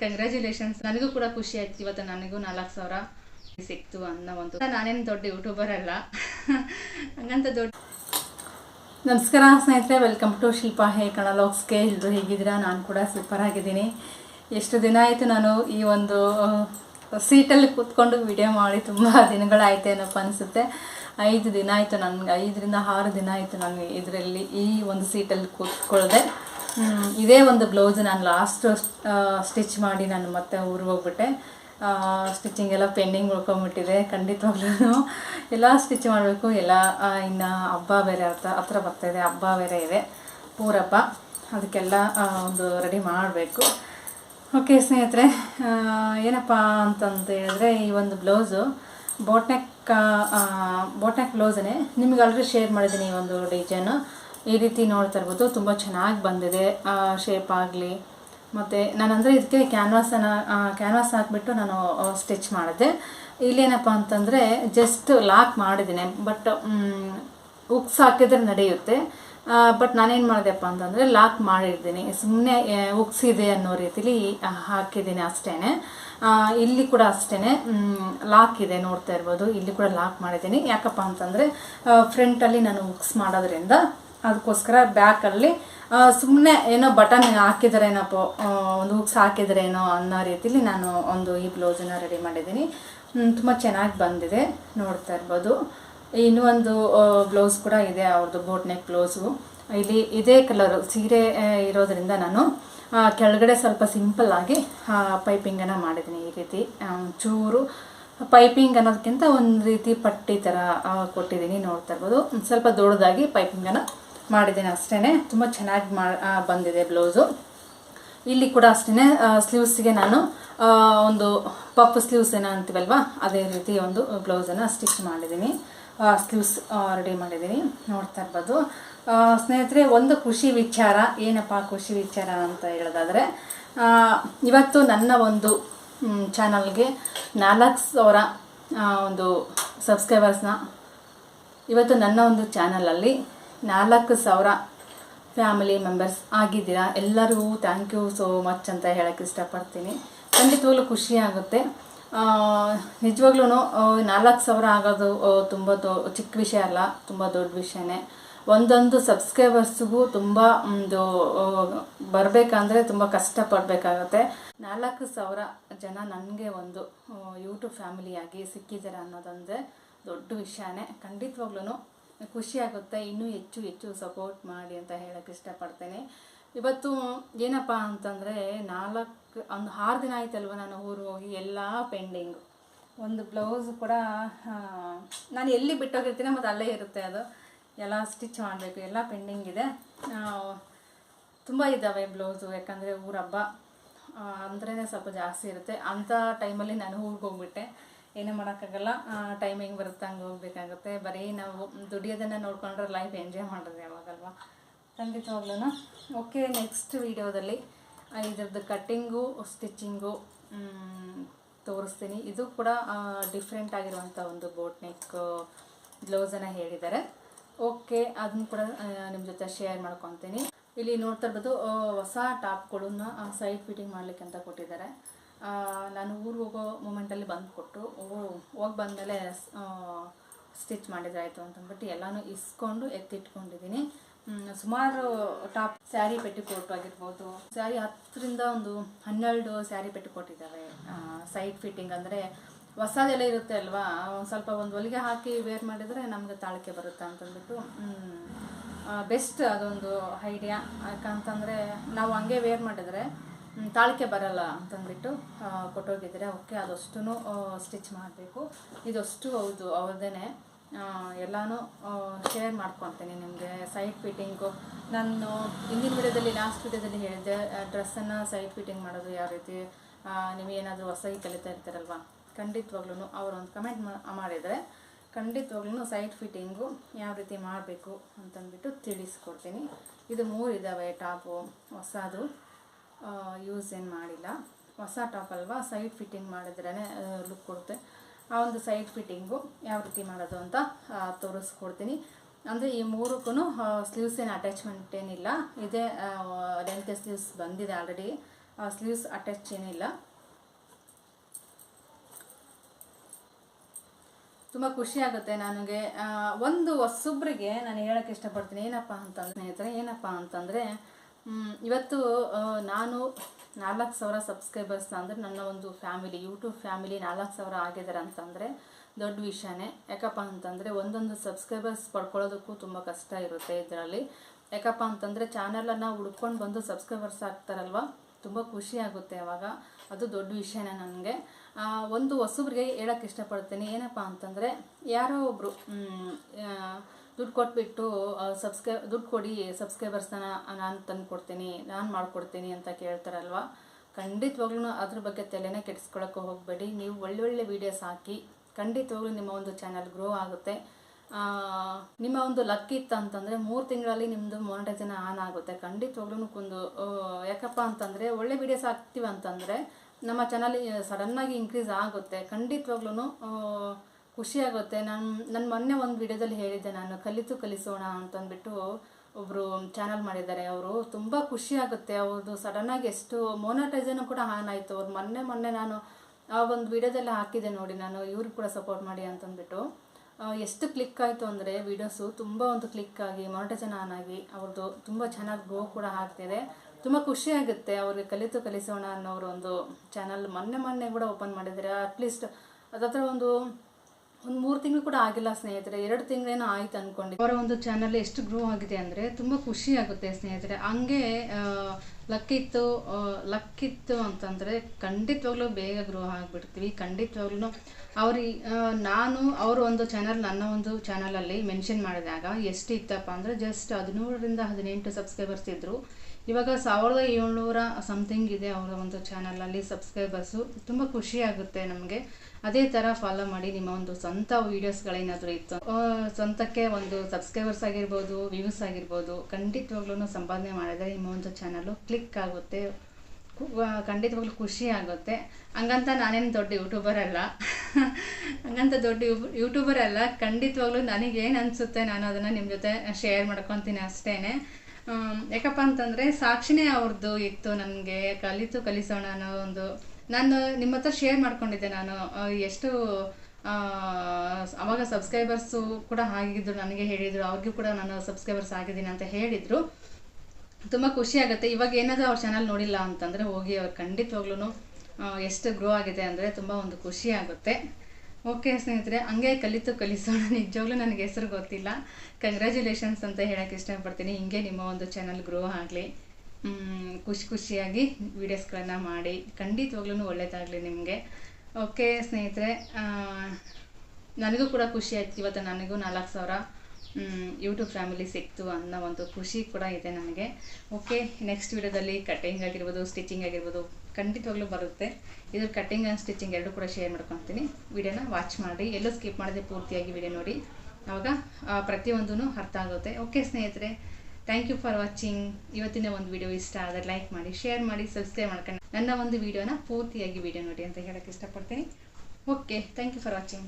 Congratulations ನನಗೂ ಕೂಡ ಖುಷಿ ಆಯ್ತು. ಇವತ್ತು ನನಗೂ ನಾಲ್ಕು ಸಾವಿರ ಸಿಕ್ತು ಅನ್ನೋ ಒಂದು ನಾನೇನು ದೊಡ್ಡ ಯೂಟ್ಯೂಬರ್ ಅಲ್ಲ. ಹಂಗಂತ ದೊಡ್ಡ ನಮಸ್ಕಾರ ಸ್ನೇಹಿತರೆ ವೆಲ್ಕಮ್ ಟು ಶಿಲ್ಪಾ ಹೇ ಕಣಲಾಗ್ಸ್ಗೆ ಎಲ್ಲರೂ ಹೇಗಿದ್ದೀರಾ? ನಾನು ಕೂಡ ಸೂಪರ್ ಆಗಿದ್ದೀನಿ. ಎಷ್ಟು ದಿನ ಆಯಿತು ನಾನು ಈ ಒಂದು ಸೀಟಲ್ಲಿ ಕೂತ್ಕೊಂಡು ವಿಡಿಯೋ ಮಾಡಿ ತುಂಬ ದಿನಗಳಾಯ್ತು ಏನಪ್ಪ ಅನಿಸುತ್ತೆ. ಐದು ದಿನ ಆಯಿತು ನನಗೆ, ಐದರಿಂದ ಆರು ದಿನ ಆಯಿತು ನಾನು ಇದರಲ್ಲಿ ಈ ಒಂದು ಸೀಟಲ್ಲಿ ಕೂತ್ಕೊಳ್ಳದೆ. ಇದೇ ಒಂದು ಬ್ಲೌಸ್ ನಾನು ಲಾಸ್ಟ್ ಸ್ಟಿಚ್ ಮಾಡಿ ನಾನು ಮತ್ತೆ ಊರಿಗೆ ಹೋಗ್ಬಿಟ್ಟೆ. ಸ್ಟಿಚಿಂಗ್ ಎಲ್ಲ ಪೆಂಡಿಂಗ್ ಉಳ್ಕೊಂಬಿಟ್ಟಿದೆ ಖಂಡಿತವಾಗ್ಲೂ ಎಲ್ಲ ಸ್ಟಿಚ್ ಮಾಡಬೇಕು, ಎಲ್ಲ ಇನ್ನು ಹಬ್ಬ ಬೇರೆ ಹತ್ರ ಹತ್ರ ಇದೆ, ಹಬ್ಬ ಬೇರೆ ಇದೆ. ಪೂರಪ್ಪ ಅದಕ್ಕೆಲ್ಲ ಒಂದು ರೆಡಿ ಮಾಡಬೇಕು. ಓಕೆ ಸ್ನೇಹಿತರೆ ಏನಪ್ಪ ಅಂತಂತ ಹೇಳಿದ್ರೆ, ಈ ಒಂದು ಬ್ಲೌಸು ಬೋಟ್ನೆಕ್ ಬೋಟ್ನೆಕ್ ಬ್ಲೌಸನ್ನೇ ನಿಮಗೆ ಆಲ್ರೆಡಿ ಶೇರ್ ಮಾಡಿದ್ದೀನಿ ಈ ಒಂದು ಡಿಸೈನು ಈ ರೀತಿ ನೋಡ್ತಾ ಇರ್ಬೋದು. ತುಂಬ ಚೆನ್ನಾಗಿ ಬಂದಿದೆ ಶೇಪ್ ಆಗಲಿ. ಮತ್ತು ನಾನಂದರೆ ಇದಕ್ಕೆ ಕ್ಯಾನ್ವಾಸನ್ನು ಕ್ಯಾನ್ವಾಸ್ ಹಾಕಿಬಿಟ್ಟು ನಾನು ಸ್ಟಿಚ್ ಮಾಡಿದೆ. ಇಲ್ಲೇನಪ್ಪ ಅಂತಂದರೆ ಜಸ್ಟ್ ಲಾಕ್ ಮಾಡಿದ್ದೀನಿ. ಬಟ್ ಉಕ್ಸ್ ಹಾಕಿದ್ರೆ ನಡೆಯುತ್ತೆ. ಬಟ್ ನಾನೇನು ಮಾಡಿದೆಪ್ಪ ಅಂತಂದರೆ ಲಾಕ್ ಮಾಡಿರ್ತೀನಿ. ಸುಮ್ಮನೆ ಉಕ್ಸಿದೆ ಅನ್ನೋ ರೀತಿಲಿ ಹಾಕಿದ್ದೀನಿ ಅಷ್ಟೇ ಇಲ್ಲಿ ಕೂಡ ಅಷ್ಟೇ ಲಾಕ್ ಇದೆ ನೋಡ್ತಾ ಇರ್ಬೋದು. ಇಲ್ಲಿ ಕೂಡ ಲಾಕ್ ಮಾಡಿದ್ದೀನಿ. ಯಾಕಪ್ಪ ಅಂತಂದರೆ ಫ್ರಂಟಲ್ಲಿ ನಾನು ಉಕ್ಸ್ ಮಾಡೋದ್ರಿಂದ ಅದಕ್ಕೋಸ್ಕರ ಬ್ಯಾಕಲ್ಲಿ ಸುಮ್ಮನೆ ಏನೋ ಬಟನ್ ಹಾಕಿದಾರೇನಪ್ಪ ಒಂದು ಹುಕ್ಸ್ ಹಾಕಿದ್ರೇನೋ ಅನ್ನೋ ರೀತಿಲಿ ನಾನು ಒಂದು ಈ ಬ್ಲೌಸನ್ನ ರೆಡಿ ಮಾಡಿದ್ದೀನಿ. ತುಂಬ ಚೆನ್ನಾಗಿ ಬಂದಿದೆ, ನೋಡ್ತಾ ಇರ್ಬೋದು. ಇನ್ನೂ ಒಂದು ಬ್ಲೌಸ್ ಕೂಡ ಇದೆ ಅವ್ರದ್ದು ಬೋಟ್ ನೆಕ್ ಬ್ಲೌಸು ಇಲ್ಲಿ ಇದೇ ಕಲರು ಸೀರೆ ಇರೋದರಿಂದ ನಾನು ಕೆಳಗಡೆ ಸ್ವಲ್ಪ ಸಿಂಪಲ್ ಆಗಿ ಪೈಪಿಂಗನ್ನು ಮಾಡಿದ್ದೀನಿ ಈ ರೀತಿ. ಚೂರು ಪೈಪಿಂಗ್ ಅನ್ನೋದಕ್ಕಿಂತ ಒಂದು ರೀತಿ ಪಟ್ಟಿ ಥರ ಕೊಟ್ಟಿದ್ದೀನಿ, ನೋಡ್ತಾ ಇರ್ಬೋದು. ಸ್ವಲ್ಪ ದೊಡ್ಡದಾಗಿ ಪೈಪಿಂಗನ್ನು ಮಾಡಿದ್ದೀನಿ ಅಷ್ಟೇ ತುಂಬ ಚೆನ್ನಾಗಿ ಬಂದಿದೆ ಬ್ಲೌಸು. ಇಲ್ಲಿ ಕೂಡ ಅಷ್ಟೇ ಸ್ಲೀವ್ಸ್ಗೆ ನಾನು ಒಂದು ಪಪ್ಪು ಸ್ಲೀವ್ಸ್ ಏನೋ ಅಂತೀವಲ್ವ, ಅದೇ ರೀತಿ ಒಂದು ಬ್ಲೌಸನ್ನು ಸ್ಟಿಚ್ ಮಾಡಿದ್ದೀನಿ. ಸ್ಲೀವ್ಸ್ ರೆಡಿ ಮಾಡಿದ್ದೀನಿ. ನೋಡ್ತಾ ಇರ್ಬೋದು. ಸ್ನೇಹಿತರೆ, ಒಂದು ಖುಷಿ ವಿಚಾರ, ಏನಪ್ಪ ಖುಷಿ ವಿಚಾರ ಅಂತ ಹೇಳೋದಾದರೆ ಇವತ್ತು ನನ್ನ ಒಂದು ಚಾನಲ್ಗೆ ನಾಲ್ಕು ಸಾವಿರ ಒಂದು ಸಬ್ಸ್ಕ್ರೈಬರ್ಸ್ನ, ಇವತ್ತು ನನ್ನ ಒಂದು ಚಾನಲಲ್ಲಿ ನಾಲ್ಕು ಸಾವಿರ ಫ್ಯಾಮಿಲಿ ಮೆಂಬರ್ಸ್ ಆಗಿದ್ದೀರಾ? ಎಲ್ಲರಿಗೂ ಥ್ಯಾಂಕ್ ಯು ಸೋ ಮಚ್ ಅಂತ ಹೇಳೋಕ್ಕೆ ಇಷ್ಟಪಡ್ತೀನಿ. ಖಂಡಿತವಾಗ್ಲೂ ಖುಷಿ ಆಗುತ್ತೆ. ನಿಜವಾಗ್ಲೂ ನಾಲ್ಕು ಸಾವಿರ ಆಗೋದು ತುಂಬ ದೊ, ಚಿಕ್ಕ ವಿಷಯ ಅಲ್ಲ, ತುಂಬ ದೊಡ್ಡ ವಿಷಯನೇ. ಒಂದೊಂದು ಸಬ್ಸ್ಕ್ರೈಬರ್ಸ್ಗೂ ತುಂಬ ಒಂದು ಬರಬೇಕಂದ್ರೆ ತುಂಬ ಕಷ್ಟಪಡಬೇಕಾಗತ್ತೆ. ನಾಲ್ಕು ಸಾವಿರ ಜನ ನನಗೆ ಒಂದು ಯೂಟ್ಯೂಬ್ ಫ್ಯಾಮಿಲಿಯಾಗಿ ಸಿಕ್ಕಿದ್ದಾರೆ ಅನ್ನೋದೊಂದೇ ದೊಡ್ಡ ವಿಷಯನೇ. ಖಂಡಿತವಾಗ್ಲೂ ಖುಷಿ ಆಗುತ್ತೆ ಇನ್ನೂ ಹೆಚ್ಚು ಹೆಚ್ಚು ಸಪೋರ್ಟ್ ಮಾಡಿ ಅಂತ ಹೇಳಕ್ಕೆ ಇಷ್ಟಪಡ್ತೇನೆ. ಇವತ್ತು ಏನಪ್ಪ ಅಂತಂದರೆ ನಾಲ್ಕು, ಒಂದು ಆರು ದಿನ ಆಯ್ತಲ್ವ ನಾನು ಊರಿಗೆ ಹೋಗಿ ಎಲ್ಲ ಪೆಂಡಿಂಗು ಒಂದು ಬ್ಲೌಸ್ ಕೂಡ ನಾನು ಎಲ್ಲಿ ಬಿಟ್ಟೋಗಿರ್ತೀನಿ ಮತ್ತು ಅಲ್ಲೇ ಇರುತ್ತೆ ಅದು. ಎಲ್ಲ ಸ್ಟಿಚ್ ಮಾಡಬೇಕು, ಎಲ್ಲ ಪೆಂಡಿಂಗ್ ಇದೆ. ತುಂಬ ಇದ್ದಾವೆ ಬ್ಲೌಸು ಯಾಕಂದರೆ ಊರ ಹಬ್ಬ ಅಂದ್ರೇ ಸ್ವಲ್ಪ ಜಾಸ್ತಿ ಇರುತ್ತೆ. ಅಂಥ ಟೈಮಲ್ಲಿ ನಾನು ಊರಿಗೆ ಹೋಗ್ಬಿಟ್ಟೆ. ಏನೂ ಮಾಡೋಕ್ಕಾಗಲ್ಲ ಟೈಮಿಂಗ್ ಬರುತ್ತೆ ಹಂಗೆ ಹೋಗ್ಬೇಕಾಗುತ್ತೆ. ಬರೀ ನಾವು ದುಡಿಯೋದನ್ನು ನೋಡ್ಕೊಂಡ್ರೆ ಲೈಫ್ ಎಂಜಾಯ್ ಮಾಡೋದು ಯಾವಾಗಲ್ವಾ. ಖಂಡಿತವಾಗ್ಲೂ ಓಕೆ ನೆಕ್ಸ್ಟ್ ವೀಡಿಯೋದಲ್ಲಿ ಇದ್ರದ್ದು ಕಟ್ಟಿಂಗು ಸ್ಟಿಚ್ಚಿಂಗು ತೋರಿಸ್ತೀನಿ. ಇದು ಕೂಡ ಡಿಫ್ರೆಂಟ್ ಆಗಿರುವಂಥ ಒಂದು ಬೋಟ್ ನೆಕ್ ಬ್ಲೌಸನ್ನು ಹೇಳಿದ್ದಾರೆ. ಓಕೆ ಅದನ್ನ ಕೂಡ ನಿಮ್ಮ ಜೊತೆ ಶೇರ್ ಮಾಡ್ಕೊತೀನಿ. ಇಲ್ಲಿ ನೋಡ್ತಾ ಇರ್ಬೋದು ಹೊಸ ಟಾಪ್ಗಳನ್ನ ಸೈಡ್ ಫಿಟ್ಟಿಂಗ್ ಮಾಡ್ಲಿಕ್ಕೆ ಅಂತ ಕೊಟ್ಟಿದ್ದಾರೆ. ನಾನು ಊರಿಗೆ ಹೋಗೋ ಮೂಮೆಂಟಲ್ಲಿ ಬಂದು ಕೊಟ್ಟು ಹೋಗಿ ಬಂದಮೇಲೆ ಸ್ಟಿಚ್ ಮಾಡಿದ್ರಾಯಿತು ಅಂತಂದ್ಬಿಟ್ಟು ಎಲ್ಲನೂ ಇಸ್ಕೊಂಡು ಎತ್ತಿಟ್ಕೊಂಡಿದ್ದೀನಿ ಸುಮಾರು ಟಾಪ್ ಸ್ಯಾರಿ ಪೆಟ್ಟಿಕೋಟ್ ಆಗಿರ್ಬೋದು. ಸ್ಯಾರಿ ಹತ್ತರಿಂದ ಒಂದು ಹನ್ನೆರಡು ಸ್ಯಾರಿ ಪೆಟ್ಟಿಕೋಟ್ ಇದ್ದಾವೆ ಸೈಡ್ ಫಿಟ್ಟಿಂಗ್ ಅಂದರೆ ಹೊಸದೆಲ್ಲ ಇರುತ್ತೆ ಅಲ್ವಾ? ಒಂದು ಸ್ವಲ್ಪ ಒಂದು ಹೊಲಿಗೆ ಹಾಕಿ ವೇರ್ ಮಾಡಿದರೆ ನಮಗೆ ತಾಳಿಕೆ ಬರುತ್ತೆ ಅಂತಂದ್ಬಿಟ್ಟು ಬೆಸ್ಟ್ ಅದೊಂದು ಐಡಿಯಾ ಯಾಕಂತಂದರೆ ನಾವು ಹಂಗೆ ವೇರ್ ಮಾಡಿದರೆ ತಾಳಿಕೆ ಬರಲ್ಲ ಅಂತಂದ್ಬಿಟ್ಟು ಕೊಟ್ಟೋಗಿದ್ದರೆ? ಓಕೆ ಅದಷ್ಟು ಸ್ಟಿಚ್ ಮಾಡಬೇಕು. ಇದಷ್ಟು ಹೌದು ಅವ್ರದ್ದೇ ಎಲ್ಲನೂ ಶೇರ್ ಮಾಡ್ಕೊತೀನಿ ನಿಮಗೆ ಸೈಡ್ ಫಿಟ್ಟಿಂಗು ನಾನು ಹಿಂದಿನ ವಿಡಿಯೋದಲ್ಲಿ ಲಾಸ್ಟ್ ವಿಡಿಯೋದಲ್ಲಿ ಹೇಳಿದ್ದೆ ಡ್ರೆಸ್ಸನ್ನು ಸೈಡ್ ಫಿಟ್ಟಿಂಗ್ ಮಾಡೋದು ಯಾವ ರೀತಿ ನೀವೇನಾದರೂ ಹೊಸದಾಗಿ ಕಲಿತಾ ಇರ್ತೀರಲ್ವ? ಖಂಡಿತವಾಗ್ಲೂ ಅವರೊಂದು ಕಮೆಂಟ್ ಮಾಡಿದರೆ ಖಂಡಿತವಾಗ್ಲೂ ಸೈಡ್ ಫಿಟ್ಟಿಂಗು ಯಾವ ರೀತಿ ಮಾಡಬೇಕು ಅಂತಂದ್ಬಿಟ್ಟು ತಿಳಿಸ್ಕೊಡ್ತೀನಿ. ಇದು ಮೂರು ಇದ್ದಾವೆ ಟಾಪು, ಹೊಸದು. ಯೂಸ್ ಏನು ಮಾಡಿಲ್ಲ. ಹೊಸ ಟಾಪ್ ಅಲ್ವಾ ಸೈಡ್ ಫಿಟ್ಟಿಂಗ್ ಮಾಡಿದ್ರೇ ಲುಕ್ ಕೊಡುತ್ತೆ. ಆ ಒಂದು ಸೈಡ್ ಫಿಟ್ಟಿಂಗು ಯಾವ ರೀತಿ ಮಾಡೋದು ಅಂತ ತೋರಿಸ್ಕೊಡ್ತೀನಿ. ಅಂದರೆ ಈ ಮೂರಕ್ಕೂ ಸ್ಲೀವ್ಸ್ ಏನು ಅಟ್ಯಾಚ್ಮೆಂಟ್ ಏನಿಲ್ಲ. ಇದೇ ಲೆಂತ್ ಸ್ಲೀವ್ಸ್ ಬಂದಿದೆ ಆಲ್ರೆಡಿ ಸ್ಲೀವ್ಸ್ ಅಟ್ಯಾಚ್ ಏನಿಲ್ಲ. ತುಂಬ ಖುಷಿ ಆಗುತ್ತೆ ನನಗೆ. ಒಂದು ಹೊಸೊಬ್ಬರಿಗೆ ನಾನು ಹೇಳೋಕ್ಕೆ ಇಷ್ಟಪಡ್ತೀನಿ. ಏನಪ್ಪ ಅಂತಂದ್ರೆ, ಸ್ನೇಹಿತರೆ, ಏನಪ್ಪ ಅಂತಂದರೆ ಇವತ್ತು ನಾನು ನಾಲ್ಕು ಸಾವಿರ ಸಬ್ಸ್ಕ್ರೈಬರ್ಸ್ ಅಂದರೆ ನನ್ನ ಒಂದು ಫ್ಯಾಮಿಲಿ ಯೂಟ್ಯೂಬ್ ಫ್ಯಾಮಿಲಿ ನಾಲ್ಕು ಸಾವಿರ ಆಗಿದ್ದಾರೆ ಅಂತಂದರೆ ದೊಡ್ಡ ವಿಷಯನೇ. ಯಾಕಪ್ಪ ಅಂತಂದರೆ ಒಂದೊಂದು ಸಬ್ಸ್ಕ್ರೈಬರ್ಸ್ ಪಡ್ಕೊಳ್ಳೋದಕ್ಕೂ ತುಂಬ ಕಷ್ಟ ಇರುತ್ತೆ ಇದರಲ್ಲಿ. ಯಾಕಪ್ಪ ಅಂತಂದರೆ ಚಾನಲನ್ನು ಹುಡ್ಕೊಂಡು ಬಂದು ಸಬ್ಸ್ಕ್ರೈಬರ್ಸ್ ಆಗ್ತಾರಲ್ವ? ತುಂಬ ಖುಷಿ ಆಗುತ್ತೆ ಅವಾಗ. ಅದು ದೊಡ್ಡ ವಿಷಯನೇ ನನಗೆ. ಒಂದು ಹೊಸಬ್ರಿಗೆ ಹೇಳಕ್ಕೆ ಇಷ್ಟಪಡ್ತೀನಿ. ಏನಪ್ಪ ಅಂತಂದರೆ, ಯಾರೋ ಒಬ್ಬರು ದುಡ್ಡು ಕೊಟ್ಬಿಟ್ಟು ಸಬ್ಸ್ಕ್ರೈ ದುಡ್ಡು ಕೊಡಿ ಸಬ್ಸ್ಕ್ರೈಬರ್ಸ್ನ ನಾನು ತಂದು ಕೊಡ್ತೀನಿ, ನಾನು ಮಾಡಿಕೊಡ್ತೀನಿ ಅಂತ ಕೇಳ್ತಾರಲ್ವ? ಖಂಡಿತವಾಗ್ಲೂ ಅದ್ರ ಬಗ್ಗೆ ತಲೆನೇ ಕೆಡಿಸ್ಕೊಳಕ್ಕೆ ಹೋಗಬೇಡಿ. ನೀವು ಒಳ್ಳೊಳ್ಳೆ ವೀಡಿಯೋಸ್ ಹಾಕಿ, ಖಂಡಿತವಾಗ್ಲೂ ನಿಮ್ಮ ಒಂದು ಚಾನಲ್ ಗ್ರೋ ಆಗುತ್ತೆ. ನಿಮ್ಮ ಒಂದು ಲಕ್ ಇತ್ತು ಅಂತಂದರೆ ಮೂರು ತಿಂಗಳಲ್ಲಿ ನಿಮ್ಮದು ಮೊನಿಟೈಸೇಷನ್ ಆನ್ ಆಗುತ್ತೆ. ಖಂಡಿತವಾಗ್ಲೂ ಒಂದು ಯಾಕಪ್ಪ ಅಂತಂದರೆ ಒಳ್ಳೆ ವೀಡಿಯೋಸ್ ಹಾಕ್ತೀವಿ ಅಂತಂದರೆ ನಮ್ಮ ಚಾನಲ್ ಸಡನ್ನಾಗಿ ಇನ್ಕ್ರೀಸ್ ಆಗುತ್ತೆ. ಖಂಡಿತವಾಗ್ಲೂ ಖುಷಿ ಆಗುತ್ತೆ. ನಾನು ನನ್ನ ಮೊನ್ನೆ ಒಂದು ವಿಡಿಯೋದಲ್ಲಿ ಹೇಳಿದ್ದೆ ನಾನು, ಕಲಿತು ಕಲಿಸೋಣ ಅಂತಂದ್ಬಿಟ್ಟು ಒಬ್ಬರು ಚಾನಲ್ ಮಾಡಿದ್ದಾರೆ. ಅವರು ತುಂಬ ಖುಷಿ ಆಗುತ್ತೆ. ಅವ್ರದ್ದು ಸಡನ್ನಾಗಿ ಎಷ್ಟು ಮೋನಟೈಸನ್ನು ಕೂಡ ಆನ್ ಆಯಿತು. ಅವ್ರು ಮೊನ್ನೆ ಮೊನ್ನೆ ನಾನು ಆ ಒಂದು ವಿಡಿಯೋದಲ್ಲಿ ಹಾಕಿದೆ ನೋಡಿ, ನಾನು ಇವ್ರಿಗೆ ಕೂಡ ಸಪೋರ್ಟ್ ಮಾಡಿ ಅಂತಂದ್ಬಿಟ್ಟು. ಎಷ್ಟು ಕ್ಲಿಕ್ ಆಯಿತು ಅಂದರೆ ವಿಡಿಯೋಸು ತುಂಬ ಒಂದು ಕ್ಲಿಕ್ ಆಗಿ ಮೋನಟೈಸನ್ ಆನ್ ಆಗಿ ಅವ್ರದ್ದು ತುಂಬ ಚೆನ್ನಾಗಿ ಗ್ರೋ ಕೂಡ ಆಗ್ತಿದೆ. ತುಂಬ ಖುಷಿ ಆಗುತ್ತೆ ಅವ್ರಿಗೆ ಕಲಿತು ಕಲಿಸೋಣ ಅನ್ನೋರು ಒಂದು ಚಾನಲ್ ಮೊನ್ನೆ ಮೊನ್ನೆ ಕೂಡ ಓಪನ್ ಮಾಡಿದ್ದಾರೆ. ಅಟ್ಲೀಸ್ಟ್ ಅದತ್ರ ಒಂದು ಒಂದು ಮೂರು ತಿಂಗಳು ಕೂಡ ಆಗಿಲ್ಲ ಸ್ನೇಹಿತರೆ, ಎರಡು ತಿಂಗಳೇನೋ ಆಯ್ತು ಅನ್ಕೊಂಡು ಅವರ ಒಂದು ಚಾನಲ್ ಎಷ್ಟು ಗ್ರೋ ಆಗಿದೆ ಅಂದರೆ ತುಂಬ ಖುಷಿ ಆಗುತ್ತೆ ಸ್ನೇಹಿತರೆ. ಹಂಗೆ ಲಕ್ಕಿತ್ತು ಲಕ್ಕಿತ್ತು ಅಂತಂದರೆ ಖಂಡಿತವಾಗ್ಲೂ ಬೇಗ ಗ್ರೋ ಆಗಿಬಿಡ್ತೀವಿ. ಖಂಡಿತವಾಗ್ಲೂ ಅವ್ರಿ ನಾನು ಅವರು ಒಂದು ಚಾನಲ್ ನನ್ನ ಒಂದು ಚಾನಲಲ್ಲಿ ಮೆನ್ಷನ್ ಮಾಡಿದಾಗ ಎಷ್ಟು ಇತ್ತಪ್ಪ ಅಂದರೆ ಜಸ್ಟ್ ಹದಿನೂರರಿಂದ ಹದಿನೆಂಟು ಸಬ್ಸ್ಕ್ರೈಬರ್ಸ್ ಇದ್ದರು ಇವಾಗ ಸಾವಿರದ ಏಳ್ನೂರ ಸಮಥಿಂಗ್ ಇದೆ ಅವರ ಒಂದು ಚಾನಲಲ್ಲಿ ಸಬ್ಸ್ಕ್ರೈಬರ್ಸು ತುಂಬ ಖುಷಿ ಆಗುತ್ತೆ ನಮಗೆ. ಅದೇ ಥರ ಫಾಲೋ ಮಾಡಿ ನಿಮ್ಮ ಒಂದು ಸ್ವಂತ ವೀಡಿಯೋಸ್ಗಳೇನಾದರೂ ಇತ್ತು. ಸ್ವಂತಕ್ಕೆ ಒಂದು ಸಬ್ಸ್ಕ್ರೈಬರ್ಸ್ ಆಗಿರ್ಬೋದು ವ್ಯೂಸ್ ಆಗಿರ್ಬೋದು ಖಂಡಿತವಾಗ್ಲೂ ಸಂಪಾದನೆ ಮಾಡಿದರೆ ನಿಮ್ಮ ಒಂದು ಚಾನಲು ಕ್ಲಿಕ್ ಆಗುತ್ತೆ. ಖಂಡಿತವಾಗ್ಲೂ ಖುಷಿ ಆಗುತ್ತೆ. ಹಂಗಂತ ನಾನೇನು ದೊಡ್ಡ ಯೂಟ್ಯೂಬರ್ ಅಲ್ಲ. ಹಂಗಂತ ದೊಡ್ಡ ಯೂಟ್ಯೂಬರ್ ಅಲ್ಲ. ಖಂಡಿತವಾಗ್ಲೂ ನನಗೇನು ಅನಿಸುತ್ತೆ ನಾನು ಅದನ್ನು ನಿಮ್ಮ ಜೊತೆ ಶೇರ್ ಮಾಡ್ಕೊತೀನಿ ಅಷ್ಟೇ ಯಾಕಪ್ಪ ಅಂತಂದರೆ ಸಾಕ್ಷಿನೇ ಅವ್ರದ್ದು ಇತ್ತು ನನಗೆ. ಕಲಿತು ಕಲಿಸೋಣ ಅನ್ನೋ ಒಂದು ನಾನು ನಿಮ್ಮ ಹತ್ರ ಶೇರ್ ಮಾಡ್ಕೊಂಡಿದ್ದೆ ನಾನು. ಎಷ್ಟು ಅವಾಗ ಸಬ್ಸ್ಕ್ರೈಬರ್ಸು ಕೂಡ ಆಗಿದ್ರು, ನನಗೆ ಹೇಳಿದರು, ಅವ್ರಿಗೂ ಕೂಡ ನಾನು ಸಬ್ಸ್ಕ್ರೈಬರ್ಸ್ ಆಗಿದ್ದೀನಿ ಅಂತ ಹೇಳಿದರು. ತುಂಬ ಖುಷಿ ಆಗುತ್ತೆ. ಇವಾಗ ಏನಾದರೂ ಅವ್ರ ಚಾನಲ್ ನೋಡಿಲ್ಲ ಅಂತಂದರೆ ಹೋಗಿ ಅವ್ರು ಖಂಡಿತವಾಗ್ಲೂ ಎಷ್ಟು ಗ್ರೋ ಆಗಿದೆ ಅಂದರೆ ತುಂಬ ಒಂದು ಖುಷಿ ಆಗುತ್ತೆ. ಓಕೆ ಸ್ನೇಹಿತರೆ, ಹಂಗೆ ಕಲಿತು ಕಲಿಸೋಣ ನಿಜವಾಗ್ಲೂ ನನಗೆ ಹೆಸರು ಗೊತ್ತಿಲ್ಲ. ಕಂಗ್ರ್ಯಾಚುಲೇಷನ್ಸ್ ಅಂತ ಹೇಳೋಕ್ಕೆ ಇಷ್ಟಪಡ್ತೀನಿ. ಹಿಂಗೆ ನಿಮ್ಮ ಒಂದು ಚಾನಲ್ ಗ್ರೋ ಆಗಲಿ. ಖುಷಿ ಖುಷಿಯಾಗಿ ವೀಡಿಯೋಸ್ಗಳನ್ನು ಮಾಡಿ. ಖಂಡಿತವಾಗ್ಲೂ ಒಳ್ಳೆಯದಾಗಲಿ ನಿಮಗೆ. ಓಕೆ ಸ್ನೇಹಿತರೆ ನನಗೂ ಕೂಡ ಖುಷಿ ಆಯ್ತು. ಇವತ್ತು ನನಗೂ ನಾಲ್ಕು ಸಾವಿರ ಯೂಟ್ಯೂಬ್ ಫ್ಯಾಮಿಲಿ ಸಿಕ್ತು ಅನ್ನೋ ಒಂದು ಖುಷಿ ಕೂಡ ಇದೆ ನನಗೆ. ಓಕೆ ನೆಕ್ಸ್ಟ್ ವಿಡಿಯೋದಲ್ಲಿ ಕಟ್ಟಿಂಗ್ ಆಗಿರ್ಬೋದು ಸ್ಟಿಚಿಂಗ್ ಆಗಿರ್ಬೋದು ಖಂಡಿತವಾಗ್ಲೂ ಬರುತ್ತೆ. ಇದ್ರ ಕಟ್ಟಿಂಗ್ ಆ್ಯಂಡ್ ಸ್ಟಿಚಿಂಗ್ ಎರಡೂ ಕೂಡ ಶೇರ್ ಮಾಡ್ಕೊತೀನಿ. ವಿಡಿಯೋನ ವಾಚ್ ಮಾಡಿ ಎಲ್ಲೂ ಸ್ಕಿಪ್ ಮಾಡದೆ ಪೂರ್ತಿಯಾಗಿ ವಿಡಿಯೋ ನೋಡಿ. ಆವಾಗ ಪ್ರತಿಯೊಂದೂ ಅರ್ಥ ಆಗುತ್ತೆ. ಓಕೆ ಸ್ನೇಹಿತರೆ ಥ್ಯಾಂಕ್ ಯು ಫಾರ್ ವಾಚಿಂಗ್ ಇವತ್ತಿನ ಒಂದು ವಿಡಿಯೋ ಇಷ್ಟ ಆದರೆ ಲೈಕ್ ಮಾಡಿ ಶೇರ್ ಮಾಡಿ ಸಬ್ಸ್ಕ್ರೈಬ್ ಮಾಡ್ಕೊಂಡು ನನ್ನ ಒಂದು ವಿಡಿಯೋನ ಪೂರ್ತಿಯಾಗಿ ವಿಡಿಯೋ ನೋಡಿ ಅಂತ ಹೇಳೋಕ್ಕೆ ಇಷ್ಟಪಡ್ತೀನಿ. Okay thank you for watching